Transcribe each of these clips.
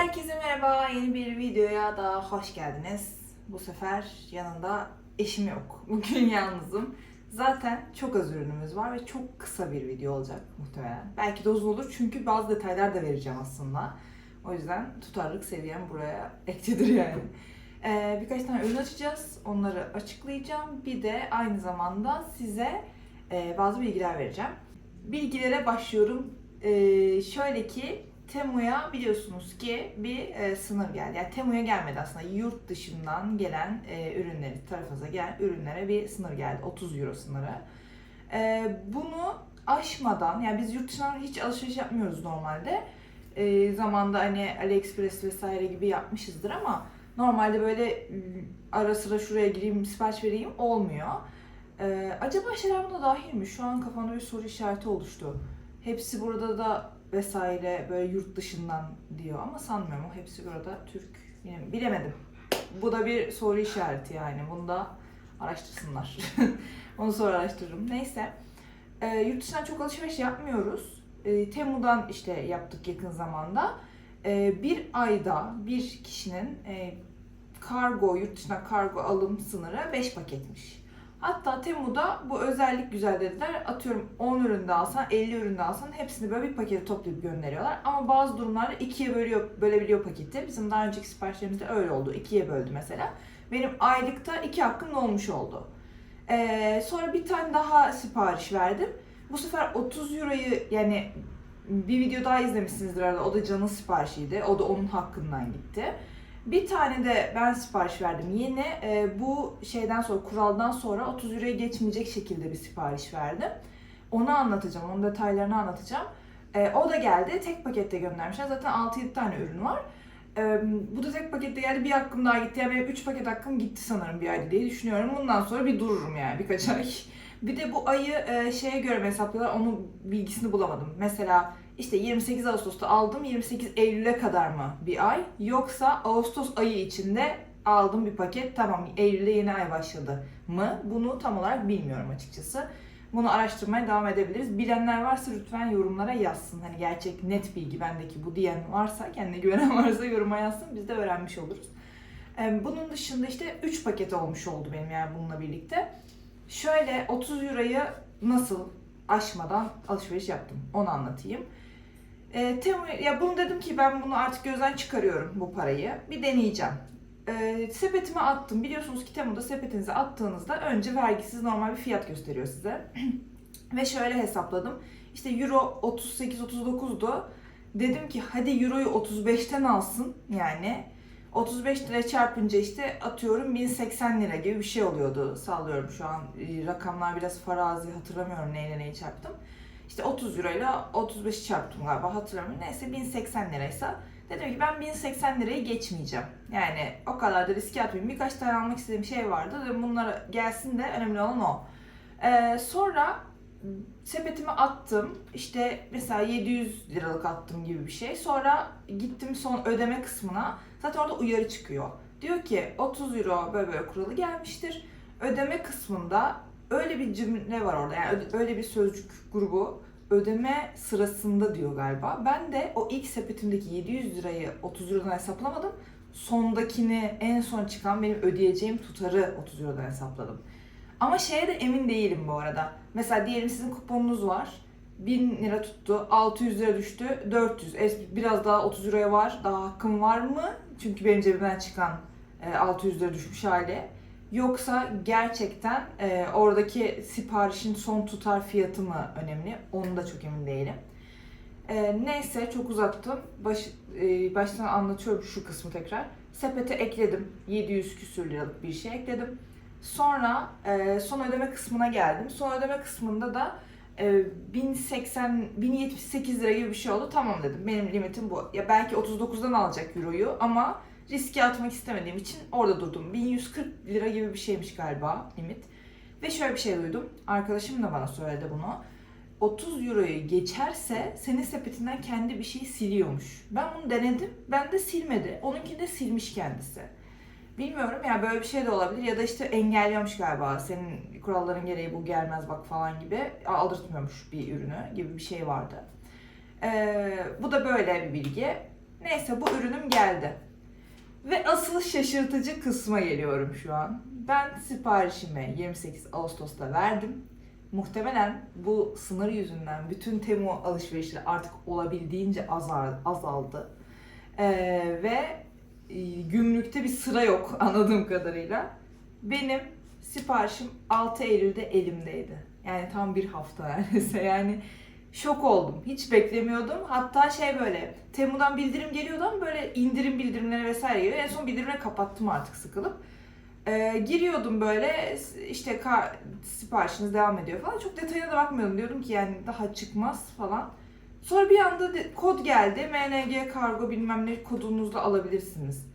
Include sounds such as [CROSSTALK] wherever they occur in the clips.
Herkese merhaba. Yeni bir videoya daha hoş geldiniz. Bu sefer yanında eşim yok. [LAUGHS] Bugün yalnızım. Zaten çok az ürünümüz var ve çok kısa bir video olacak muhtemelen. Belki de uzun olur çünkü bazı detaylar da vereceğim aslında. O yüzden tutarlılık seviyem buraya [LAUGHS] ektedir yani. Ee, birkaç tane ürün açacağız. Onları açıklayacağım. Bir de aynı zamanda size e, bazı bilgiler vereceğim. Bilgilere başlıyorum. Ee, şöyle ki Temu'ya biliyorsunuz ki bir e, sınır geldi. Yani Temu'ya gelmedi aslında. Yurt dışından gelen e, ürünleri, tarafınıza gelen ürünlere bir sınır geldi. 30 euro sınırı. E, bunu aşmadan, yani biz yurt dışından hiç alışveriş yapmıyoruz normalde. E, zamanda hani AliExpress vesaire gibi yapmışızdır ama normalde böyle m, ara sıra şuraya gireyim, sipariş vereyim olmuyor. E, acaba şeyler buna dahil mi? Şu an kafamda bir soru işareti oluştu. Hepsi burada da vesaire böyle yurt dışından diyor ama sanmıyorum o hepsi burada Türk Bilem- bilemedim. Bu da bir soru işareti yani bunu da araştırsınlar. [LAUGHS] Onu sonra araştırırım. Neyse. Ee, yurt dışından çok alışveriş yapmıyoruz. Ee, Temu'dan işte yaptık yakın zamanda. Ee, bir ayda bir kişinin e, kargo, yurt dışına kargo alım sınırı 5 paketmiş. Hatta Temu'da bu özellik güzel dediler. Atıyorum 10 üründe alsan, 50 üründe alsan hepsini böyle bir pakete toplayıp gönderiyorlar. Ama bazı durumlarda ikiye bölüyor, bölebiliyor paketi. Bizim daha önceki siparişlerimizde öyle oldu. İkiye böldü mesela. Benim aylıkta iki hakkım olmuş oldu. Ee, sonra bir tane daha sipariş verdim. Bu sefer 30 euroyu yani bir video daha izlemişsinizdir arada. O da Can'ın siparişiydi. O da onun hakkından gitti. Bir tane de ben sipariş verdim yeni. Ee, bu şeyden sonra, kuraldan sonra 30 euroya geçmeyecek şekilde bir sipariş verdim. Onu anlatacağım, onun detaylarını anlatacağım. Ee, o da geldi, tek pakette göndermişler. Zaten 6-7 tane ürün var. Ee, bu da tek pakette geldi, bir hakkım daha gitti. Yani benim 3 paket hakkım gitti sanırım bir ayda diye düşünüyorum. Bundan sonra bir dururum yani birkaç ay. Bir de bu ayı e, şeye göre mi hesaplıyorlar, onun bilgisini bulamadım. Mesela işte 28 Ağustos'ta aldım, 28 Eylül'e kadar mı bir ay? Yoksa Ağustos ayı içinde aldım bir paket, tamam Eylül'de yeni ay başladı mı? Bunu tam olarak bilmiyorum açıkçası. Bunu araştırmaya devam edebiliriz. Bilenler varsa lütfen yorumlara yazsın. Hani gerçek net bilgi bendeki bu diyen varsa, kendine güvenen varsa yoruma yazsın. Biz de öğrenmiş oluruz. Bunun dışında işte 3 paket olmuş oldu benim yani bununla birlikte. Şöyle 30 euroyu nasıl aşmadan alışveriş yaptım onu anlatayım. E, Temu, ya bunu dedim ki ben bunu artık gözden çıkarıyorum bu parayı. Bir deneyeceğim. E, sepetime attım. Biliyorsunuz ki Temu'da sepetinize attığınızda önce vergisiz normal bir fiyat gösteriyor size. [CLEARS THROAT] Ve şöyle hesapladım. İşte euro 38-39'du. Dedim ki hadi euroyu 35'ten alsın yani. 35 lira çarpınca işte atıyorum 1080 lira gibi bir şey oluyordu. Sağlıyorum şu an e, rakamlar biraz farazi hatırlamıyorum neyle neyi çarptım. İşte 30 euro ile 35 çarptım galiba hatırlamıyorum. Neyse 1080 liraysa dedim ki ben 1080 lirayı geçmeyeceğim. Yani o kadar da riske atmayayım. Birkaç tane almak istediğim şey vardı. Dedim bunlara gelsin de önemli olan o. Ee, sonra sepetime attım. İşte mesela 700 liralık attım gibi bir şey. Sonra gittim son ödeme kısmına. Zaten orada uyarı çıkıyor. Diyor ki 30 euro böyle böyle kuralı gelmiştir. Ödeme kısmında öyle bir cümle var orada. Yani öyle bir sözcük grubu ödeme sırasında diyor galiba. Ben de o ilk sepetimdeki 700 lirayı 30 Euro'dan hesaplamadım. Sondakini en son çıkan benim ödeyeceğim tutarı 30 Euro'dan hesapladım. Ama şeye de emin değilim bu arada. Mesela diyelim sizin kuponunuz var. 1000 lira tuttu, 600 lira düştü, 400. Es- Biraz daha 30 euroya var, daha hakkım var mı? Çünkü benim cebimden çıkan e, 600 lira düşmüş hali. Yoksa gerçekten e, oradaki siparişin son tutar fiyatı mı önemli? Onu da çok emin değilim. E, neyse çok uzattım. Baş, e, baştan anlatıyorum şu kısmı tekrar. Sepete ekledim. 700 küsür liralık bir şey ekledim. Sonra e, son ödeme kısmına geldim. Son ödeme kısmında da e, 1080, 1078 lira gibi bir şey oldu. Tamam dedim. Benim limitim bu. Ya belki 39'dan alacak euroyu ama riske atmak istemediğim için orada durdum. 1140 lira gibi bir şeymiş galiba limit. Ve şöyle bir şey duydum. Arkadaşım da bana söyledi bunu. 30 euroyu geçerse senin sepetinden kendi bir şeyi siliyormuş. Ben bunu denedim. Ben de silmedi. Onunkini de silmiş kendisi. Bilmiyorum ya böyle bir şey de olabilir ya da işte engelliyormuş galiba senin kuralların gereği bu gelmez bak falan gibi aldırtmıyormuş bir ürünü gibi bir şey vardı. Ee, bu da böyle bir bilgi. Neyse bu ürünüm geldi. Ve asıl şaşırtıcı kısma geliyorum şu an. Ben siparişimi 28 Ağustos'ta verdim. Muhtemelen bu sınır yüzünden bütün Temu alışverişleri artık olabildiğince azal, azaldı. Ee, ve gümrükte bir sıra yok [LAUGHS] anladığım kadarıyla. Benim siparişim 6 Eylül'de elimdeydi. Yani tam bir hafta [LAUGHS] neredeyse. Yani şok oldum. Hiç beklemiyordum. Hatta şey böyle Temu'dan bildirim geliyordu ama böyle indirim bildirimleri vesaire geliyor. En son bildirimleri kapattım artık sıkılıp. Ee, giriyordum böyle işte siparişiniz devam ediyor falan. Çok detayına da bakmıyordum. Diyordum ki yani daha çıkmaz falan. Sonra bir anda kod geldi. MNG kargo bilmem ne kodunuzla alabilirsiniz.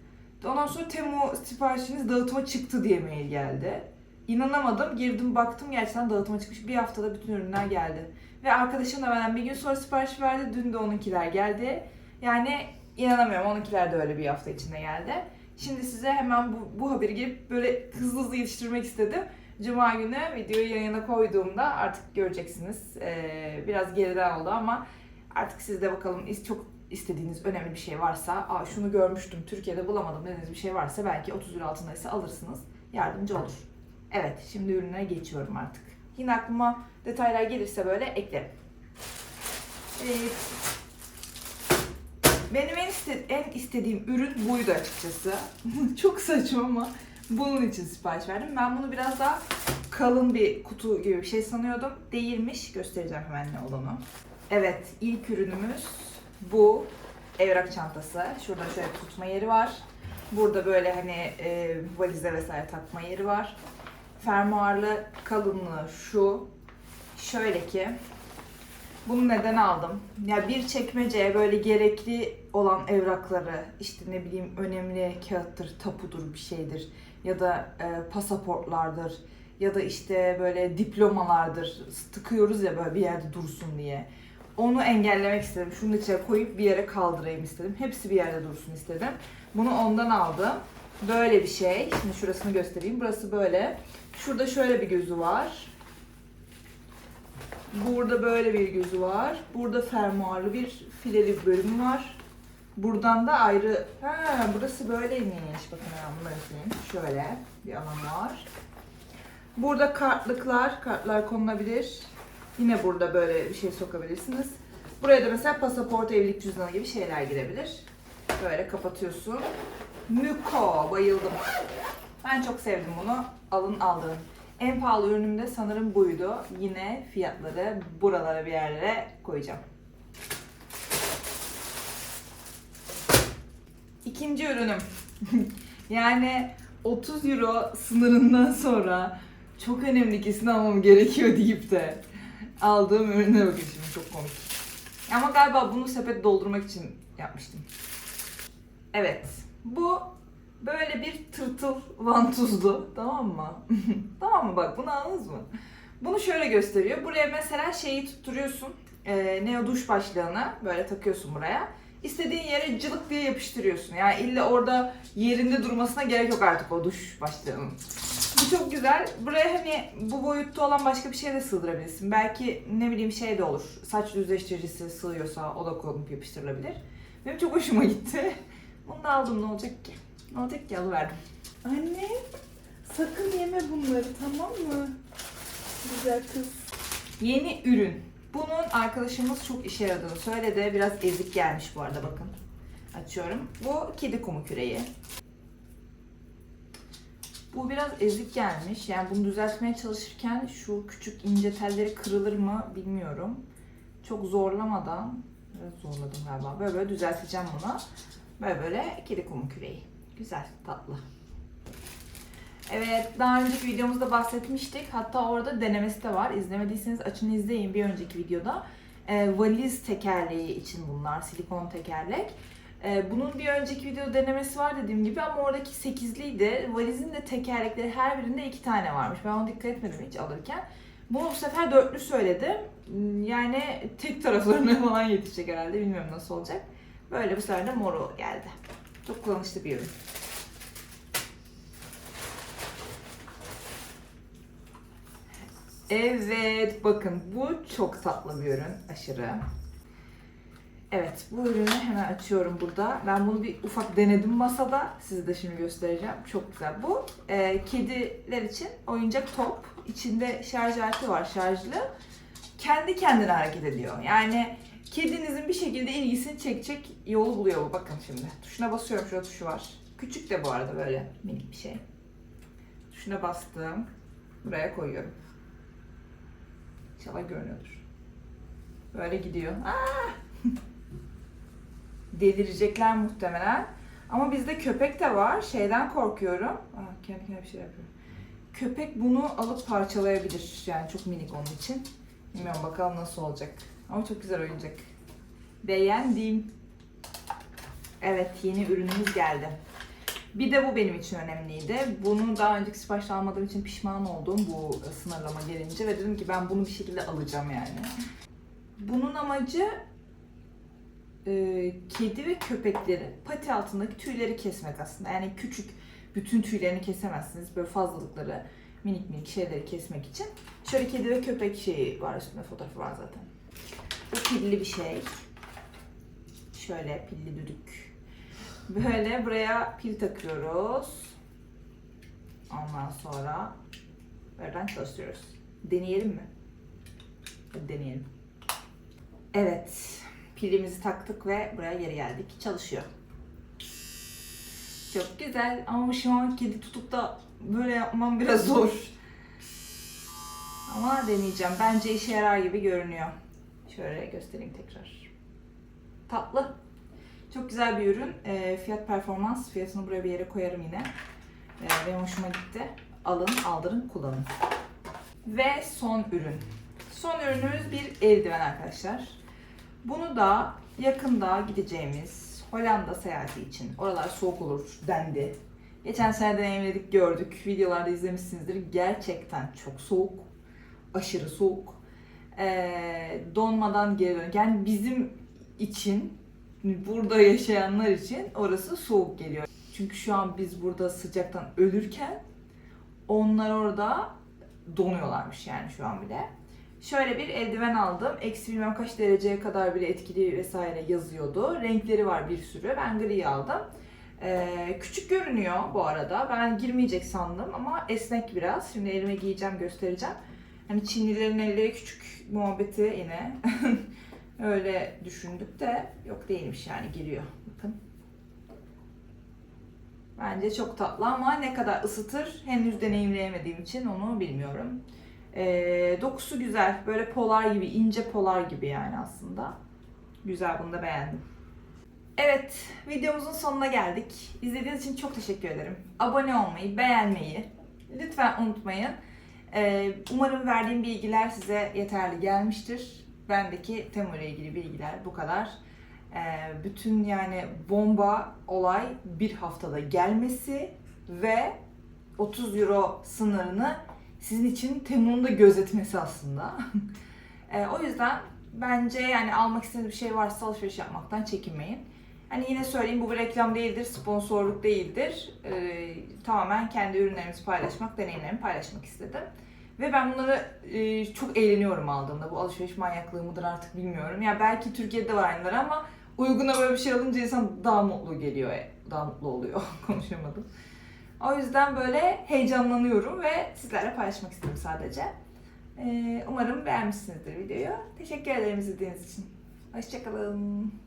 Ondan sonra Temu siparişiniz dağıtıma çıktı diye mail geldi. İnanamadım. Girdim baktım gerçekten dağıtıma çıkmış. Bir haftada bütün ürünler geldi. Ve arkadaşım da benden bir gün sonra sipariş verdi. Dün de onunkiler geldi. Yani inanamıyorum. Onunkiler de öyle bir hafta içinde geldi. Şimdi size hemen bu, bu haberi gelip böyle hızlı hızlı yetiştirmek istedim. Cuma günü videoyu yayına koyduğumda artık göreceksiniz. Ee, biraz geriden oldu ama artık siz de bakalım çok istediğiniz önemli bir şey varsa, Aa, şunu görmüştüm Türkiye'de bulamadım dediğiniz bir şey varsa belki 30 lira altındaysa alırsınız. Yardımcı olur. Evet şimdi ürüne geçiyorum artık. Yine aklıma detaylar gelirse böyle eklerim. Ee, benim en, iste- en istediğim ürün buydu açıkçası. [LAUGHS] Çok saçma ama bunun için sipariş verdim. Ben bunu biraz daha kalın bir kutu gibi bir şey sanıyordum. Değilmiş. Göstereceğim hemen ne olduğunu. Evet, ilk ürünümüz bu. Evrak çantası. Şurada şöyle tutma yeri var. Burada böyle hani e, valize vesaire takma yeri var. Fermuarlı kalınlığı şu. Şöyle ki bunu neden aldım? Ya bir çekmeceye böyle gerekli olan evrakları, işte ne bileyim önemli kağıttır, tapudur bir şeydir ya da e, pasaportlardır ya da işte böyle diplomalardır tıkıyoruz ya böyle bir yerde dursun diye. Onu engellemek istedim. Şunun içine koyup bir yere kaldırayım istedim. Hepsi bir yerde dursun istedim. Bunu ondan aldım. Böyle bir şey. Şimdi şurasını göstereyim. Burası böyle. Şurada şöyle bir gözü var. Burada böyle bir gözü var. Burada fermuarlı bir fileli bir bölüm var. Buradan da ayrı... Ha, burası böyleymiş. Bakın ben bunu yapayım. Şöyle bir alan var. Burada kartlıklar, kartlar konulabilir. Yine burada böyle bir şey sokabilirsiniz. Buraya da mesela pasaport, evlilik cüzdanı gibi şeyler girebilir. Böyle kapatıyorsun. Müko, bayıldım. Ben çok sevdim bunu. Alın aldırın. En pahalı ürünüm de sanırım buydu. Yine fiyatları buralara bir yerlere koyacağım. İkinci ürünüm. [LAUGHS] yani 30 euro sınırından sonra çok önemli kesin almam gerekiyor deyip de aldığım ürüne bakın şimdi çok komik. Ama galiba bunu sepet doldurmak için yapmıştım. Evet. Bu böyle bir tırtıl vantuzlu. Tamam mı? [LAUGHS] tamam mı bak bunu anladınız mı? Bunu şöyle gösteriyor. Buraya mesela şeyi tutturuyorsun. E, ne o duş başlığını böyle takıyorsun buraya. İstediğin yere cılık diye yapıştırıyorsun. Yani illa orada yerinde durmasına gerek yok artık o duş başlığının. Bu çok güzel. Buraya hani bu boyutta olan başka bir şey de sığdırabilirsin. Belki ne bileyim şey de olur. Saç düzleştiricisi sığıyorsa o da konup yapıştırılabilir. Benim çok hoşuma gitti. Bunu da aldım ne olacak ki? Ne olacak ki alıverdim. Anne sakın yeme bunları tamam mı? Güzel kız. Yeni ürün. Bunun arkadaşımız çok işe yaradığını söyledi. Biraz ezik gelmiş bu arada bakın. Açıyorum. Bu kedi kumu küreği. Bu biraz ezik gelmiş. Yani bunu düzeltmeye çalışırken şu küçük ince telleri kırılır mı bilmiyorum. Çok zorlamadan, biraz zorladım galiba. Böyle böyle düzelteceğim bunu. Böyle böyle kedi kumu küreği. Güzel, tatlı. Evet, daha önceki videomuzda bahsetmiştik. Hatta orada denemesi de var. İzlemediyseniz açın izleyin bir önceki videoda. Ee, valiz tekerleği için bunlar, silikon tekerlek. Ee, bunun bir önceki video denemesi var dediğim gibi ama oradaki 8'liydi. Valizin de tekerlekleri her birinde iki tane varmış. Ben ona dikkat etmedim hiç alırken. Bu sefer dörtlü söyledi. Hmm, Yani tek taraflarına [LAUGHS] falan yetişecek herhalde. Bilmiyorum nasıl olacak. Böyle bu sefer de moru geldi. Çok kullanışlı bir ürün. Evet bakın bu çok tatlı bir ürün aşırı. Evet, bu ürünü hemen açıyorum burada. Ben bunu bir ufak denedim masada. Size de şimdi göstereceğim. Çok güzel. Bu e, kediler için oyuncak top. İçinde şarj aleti var, şarjlı. Kendi kendine hareket ediyor. Yani kedinizin bir şekilde ilgisini çekecek yolu buluyor bu. Bakın şimdi. Tuşuna basıyorum. Şurada tuşu var. Küçük de bu arada böyle minik bir şey. Tuşuna bastım. Buraya koyuyorum. İnşallah görünüyordur. Böyle gidiyor. Aa! [LAUGHS] Delirecekler muhtemelen. Ama bizde köpek de var. Şeyden korkuyorum. Aa, kendi kendine bir şey yapıyor. Köpek bunu alıp parçalayabilir. Yani çok minik onun için. Bilmiyorum bakalım nasıl olacak. Ama çok güzel oyuncak. Beğendim. Evet yeni ürünümüz geldi. Bir de bu benim için önemliydi. Bunu daha önceki siparişte almadığım için pişman oldum bu sınırlama gelince ve dedim ki ben bunu bir şekilde alacağım yani. Bunun amacı e, kedi ve köpekleri pati altındaki tüyleri kesmek aslında. Yani küçük bütün tüylerini kesemezsiniz. Böyle fazlalıkları minik minik şeyleri kesmek için. Şöyle kedi ve köpek şeyi var üstünde fotoğrafı var zaten. Bu pilli bir şey. Şöyle pilli düdük. Böyle buraya pil takıyoruz. Ondan sonra buradan çalıştırıyoruz. Deneyelim mi? Hadi deneyelim. Evet. Pilimizi taktık ve buraya geri geldik. Çalışıyor. Çok güzel ama şu an kedi tutup da böyle yapmam biraz zor. Ama deneyeceğim. Bence işe yarar gibi görünüyor. Şöyle göstereyim tekrar. Tatlı. Çok güzel bir ürün. Ee, fiyat performans. Fiyatını buraya bir yere koyarım yine. Ee, benim hoşuma gitti. Alın, aldırın, kullanın. Ve son ürün. Son ürünümüz bir eldiven arkadaşlar. Bunu da yakında gideceğimiz Hollanda seyahati için. Oralar soğuk olur dendi. Geçen sene deneyimledik, gördük. Videolarda izlemişsinizdir. Gerçekten çok soğuk. Aşırı soğuk. Ee, donmadan geri dön. Yani bizim için, burada yaşayanlar için orası soğuk geliyor. Çünkü şu an biz burada sıcaktan ölürken onlar orada donuyorlarmış yani şu an bile. Şöyle bir eldiven aldım. Eksi bilmem kaç dereceye kadar bile etkili vesaire yazıyordu. Renkleri var bir sürü. Ben gri aldım. Ee, küçük görünüyor bu arada. Ben girmeyecek sandım ama esnek biraz. Şimdi elime giyeceğim göstereceğim. Hani Çinlilerin elleri küçük muhabbeti yine. [LAUGHS] Öyle düşündük de yok değilmiş yani giriyor. Bakın. Bence çok tatlı ama ne kadar ısıtır henüz deneyimleyemediğim için onu bilmiyorum. Ee, dokusu güzel. Böyle polar gibi, ince polar gibi yani aslında. Güzel, bunu da beğendim. Evet, videomuzun sonuna geldik. İzlediğiniz için çok teşekkür ederim. Abone olmayı, beğenmeyi lütfen unutmayın. Ee, umarım verdiğim bilgiler size yeterli gelmiştir. Bendeki Temu ile ilgili bilgiler bu kadar. Ee, bütün yani bomba olay bir haftada gelmesi ve 30 euro sınırını sizin için Temu'nun da gözetmesi aslında. [LAUGHS] e, o yüzden bence yani almak istediğiniz bir şey varsa alışveriş yapmaktan çekinmeyin. Hani yine söyleyeyim bu bir reklam değildir, sponsorluk değildir. E, tamamen kendi ürünlerimizi paylaşmak, deneyimlerimi paylaşmak istedim. Ve ben bunları e, çok eğleniyorum aldığımda. Bu alışveriş manyaklığı mıdır artık bilmiyorum. Ya belki Türkiye'de var aynıları ama uyguna böyle bir şey alınca insan daha mutlu geliyor. Daha mutlu oluyor. [LAUGHS] Konuşamadım. O yüzden böyle heyecanlanıyorum ve sizlerle paylaşmak istedim sadece. Ee, umarım beğenmişsinizdir videoyu. Teşekkür ederim izlediğiniz için. Hoşçakalın.